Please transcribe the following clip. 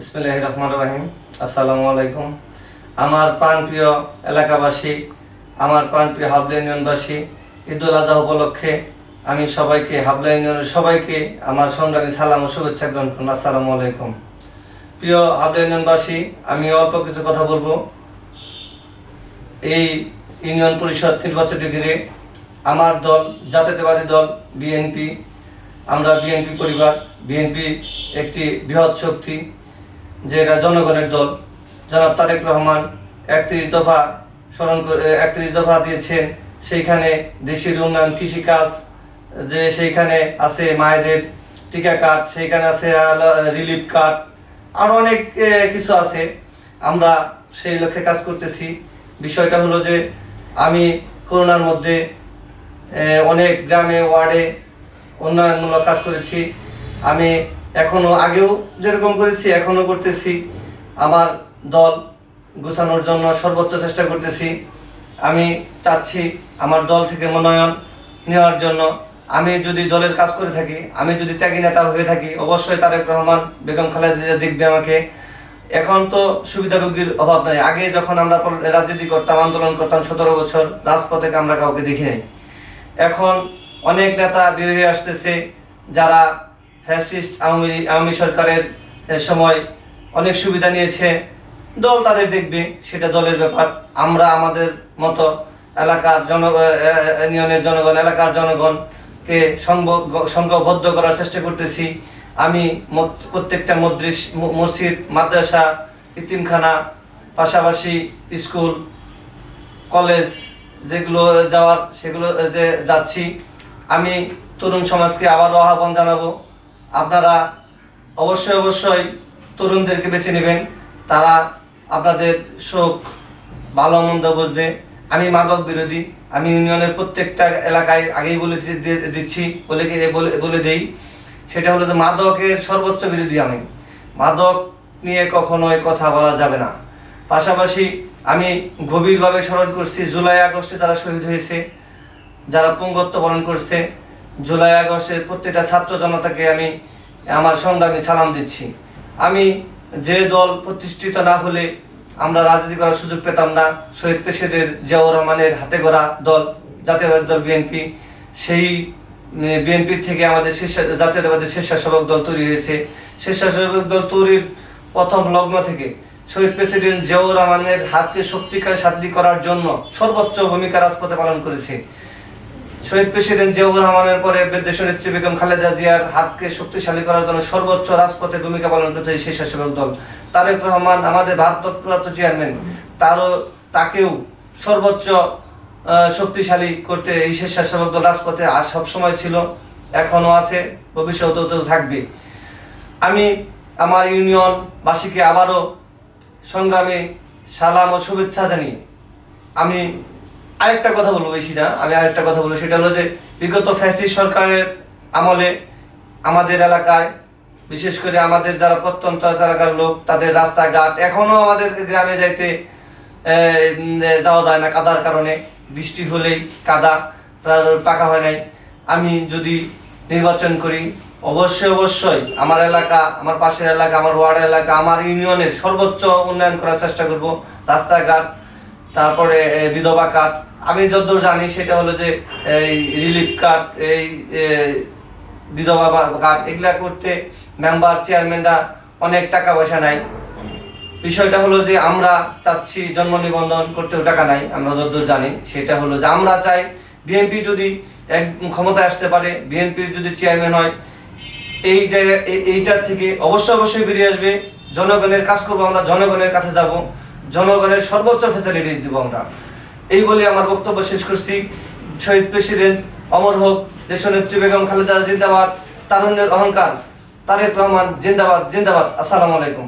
ইসমিল্লাহ রহমান রাহিম আসসালামু আলাইকুম আমার প্রাণপ্রিয় এলাকাবাসী, আমার প্রাণপ্রিয় হাবলা ইউনিয়নবাসী, ঈদুল আজহা উপলক্ষে আমি সবাইকে, হাবলা ইউনিয়নের সবাইকে আমার সংগ্রামী সালাম ও শুভেচ্ছা গ্রহণ করুন। আসসালামু আলাইকুম প্রিয় হাবলা ইউনিয়নবাসী, আমি অল্প কিছু কথা বলব। এই ইউনিয়ন পরিষদ নির্বাচনকে ঘিরে আমার দল, জাতীয়তাবাদী দল, বিএনপি, আমরা বিএনপি পরিবার, বিএনপি একটি বৃহৎ শক্তি যে এরা জনগণের দল। জনাব তারেক রহমান একত্রিশ দফা স্মরণ একত্রিশ দফা দিয়েছেন। সেইখানে দেশের উন্নয়ন, কৃষিকাজ, যে সেইখানে আছে মায়েদের টিকা কার্ড, সেইখানে আছে রিলিফ কার্ড আরও অনেক কিছু আছে। আমরা সেই লক্ষ্যে কাজ করতেছি। বিষয়টা হলো যে আমি করোনার মধ্যে অনেক গ্রামে, ওয়ার্ডে উন্নয়নমূলক কাজ করেছি। আমি এখনও আগেও যেরকম করেছি, এখনও করতেছি। আমার দল গোছানোর জন্য সর্বোচ্চ চেষ্টা করতেছি। আমি চাচ্ছি আমার দল থেকে মনোনয়ন নেওয়ার জন্য। আমি যদি দলের কাজ করে থাকি, আমি যদি ত্যাগী নেতা হয়ে থাকি, অবশ্যই তারেক রহমান, বেগম খালেদা দেখবে আমাকে। এখন তো সুবিধাভোগীর অভাব নাই। আগে যখন আমরা রাজনীতি করতাম, আন্দোলন করতাম, সতেরো বছর রাজপথে আমরা কাউকে দেখি নাই। এখন অনেক নেতা বের হয়ে আসতেছে যারা ফ্যাসিস্ট আওয়ামী আওয়ামী সরকারের সময় অনেক সুবিধা নিয়েছে। দল তাদের দেখবে, সেটা দলের ব্যাপার। আমরা আমাদের মতো এলাকার জন ইউনিয়নের জনগণ, এলাকার জনগণকে সংঘ- সংঘবদ্ধ করার চেষ্টা করতেছি। আমি প্রত্যেকটা মদ্রিস মসজিদ, মাদ্রাসা, ইতিমখানা, পাশাপাশি স্কুল, কলেজ, যেগুলো যাওয়ার সেগুলো যাচ্ছি। আমি তরুণ সমাজকে আবারও আহ্বান জানাব। আপনারা অবশ্যই অবশ্যই তরুণদেরকে বেছে নেবেন। তারা আপনাদের শোক, ভালো মন্দ বুঝবে। আমি মাদক বিরোধী, আমি ইউনিয়নের প্রত্যেকটা এলাকায় আগেই বলে দিচ্ছি, বলে বলে দেই। সেটা হলো যে মাদকের সর্বোচ্চ বিরোধী আমি। মাদক নিয়ে কখনোই কথা বলা যাবে না। পাশাপাশি আমি গভীরভাবে স্মরণ করছি, জুলাই আগস্টে যারা শহীদ হয়েছে, যারা পুঙ্গত্ব বরণ করছে জুলাই আগস্টের প্রত্যেকটা ছাত্র জনতাকে আমি আমার সংগ্রামী সালাম দিচ্ছি। আমি যে দল প্রতিষ্ঠিত না হলে আমরা রাজনীতি করার সুযোগ পেতাম না। শহীদ প্রেসিডেন্ট জিয়াউর রহমানের হাতে গড়া দল জাতীয়বাদী দল বিএনপি, সেই বিএনপি থেকে আমাদের জাতীয়তাবাদী স্বেচ্ছাসেবক দল তৈরি হয়েছে। স্বেচ্ছাসেবক দল তৈরির প্রথম লগ্ন থেকে শহীদ প্রেসিডেন্ট জিয়াউর রহমানের হাতকে শক্তিশালী সাধ্য করার জন্য সর্বোচ্চ ভূমিকা রাজপথে পালন করেছে। শহীদ প্রেসিডেন্ট জিয়াউর রহমানের পরে দেশ নেত্রী বেগম খালেদা জিয়ার হাতকে শক্তিশালী করার জন্য সর্বোচ্চ রাজপথে ভূমিকা পালন এই স্বেচ্ছাসেবক দল। তারেক রহমান আমাদের ভারতপ্রাপ্ত চেয়ারম্যান। তারও তাকেও সর্বোচ্চ শক্তিশালী করতে এই স্বেচ্ছাসেবক দল রাজপথে সবসময় ছিল এখনও আছে, ভবিষ্যতেও থাকবে। আমি আমার ইউনিয়নবাসীকে আবারও সংগ্রামে সালাম ও শুভেচ্ছা জানিয়ে আমি আরেকটা কথা বলব বেশি না আমি আরেকটা কথা বলব, সেটা হলো যে বিগত ফ্যাসিস্ট সরকারের আমলে আমাদের এলাকায়, বিশেষ করে আমাদের যারা প্রত্যন্ত এলাকার লোক, তাদের রাস্তাঘাট এখনও আমাদের গ্রামে যাইতে যাওয়া যায় না কাদার কারণে। বৃষ্টি হলেই কাদা পাকা হয় নাই। আমি যদি নির্বাচন করি, অবশ্যই অবশ্যই আমার এলাকা, আমার পাশের এলাকা, আমার ওয়ার্ড এলাকা, আমার ইউনিয়নের সর্বোচ্চ উন্নয়ন করার চেষ্টা করব। রাস্তাঘাট তারপরে বিধবা কার্ড আমি যতদূর জানি সেটা হলো যে, এই রিলিফ কার্ড এই বিধবা কার্ড এগুলা করতে মেম্বার চেয়ারম্যানরা অনেক টাকা পয়সা নাই বিষয়টা হলো যে, আমরা চাচ্ছি জন্ম নিবন্ধন করতেও টাকা নাই, আমরা যতদূর জানি। সেটা হলো যে, আমরা চাই বিএনপি যদি এক ক্ষমতায় আসতে পারে বিএনপির যদি চেয়ারম্যান হয়, এইটা এই- এইটার থেকে অবশ্যই অবশ্যই বেরিয়ে আসবে। জনগণের কাজ করব আমরা, জনগণের কাছে যাব। জনগণের সর্বোচ্চ ফেসিলিটিস দিব আমরা। এই বলে আমার বক্তব্য শেষ করছি। শহীদ প্রেসিডেন্ট অমর হোক, দেশনেত্রী বেগম খালেদা জিন্দাবাদ, তারুণ্যের অহংকার, তারেক রহমান জিন্দাবাদ জিন্দাবাদ। আসসালামু আলাইকুম।